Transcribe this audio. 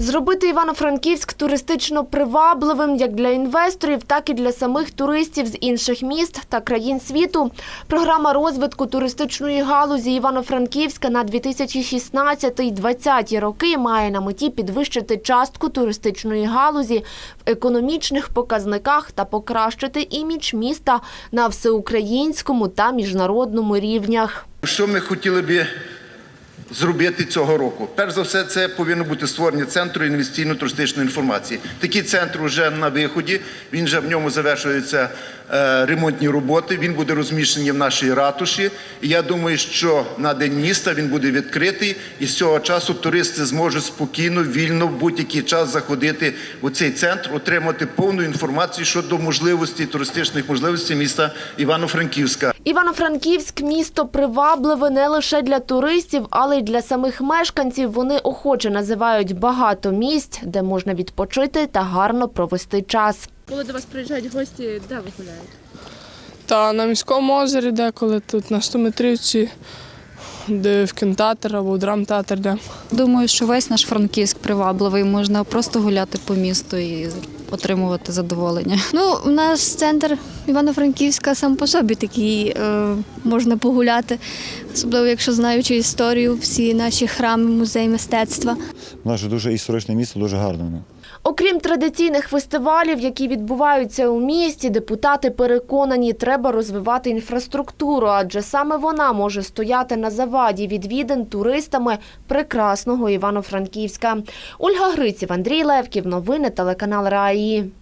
Зробити Івано-Франківськ туристично привабливим як для інвесторів, так і для самих туристів з інших міст та країн світу. Програма розвитку туристичної галузі Івано-Франківська на 2016-2020 роки має на меті підвищити частку туристичної галузі в економічних показниках та покращити імідж міста на всеукраїнському та міжнародному рівнях. Що ми хотіли би зробити цього року? Перш за все, це повинно бути створення центру інвестиційно-туристичної інформації. Такий центр вже на виході. Він вже в ньому завершуються е, ремонтні роботи. Він буде розміщений в нашій ратуші. І я думаю, що на день міста він буде відкритий, і з цього часу туристи зможуть спокійно, вільно в будь-який час заходити у цей центр, отримати повну інформацію щодо можливості туристичних можливостей міста Івано-Франківська. Івано-Франківськ місто привабливе не лише для туристів, але й для самих мешканців. Вони охоче називають багато місць, де можна відпочити та гарно провести час. Коли до вас приїжджають гості, де ви гуляєте? Та на міському озері деколи тут на 100 метрівці, де в кінотеатр або в драмтеатр, де. Думаю, що весь наш Франківськ привабливий, можна просто гуляти по місту і отримувати задоволення. Ну, у нас центр Івано-Франківська сам по собі такий е, можна погуляти, особливо якщо знаючи історію, всі наші храми, музеї мистецтва. Наше дуже історичне місто, дуже гарне. Окрім традиційних фестивалів, які відбуваються у місті, депутати переконані, треба розвивати інфраструктуру, адже саме вона може стояти на заваді відвідин туристами прекрасного Івано-Франківська. Ольга Гриців, Андрій Левків. Новини телеканал aí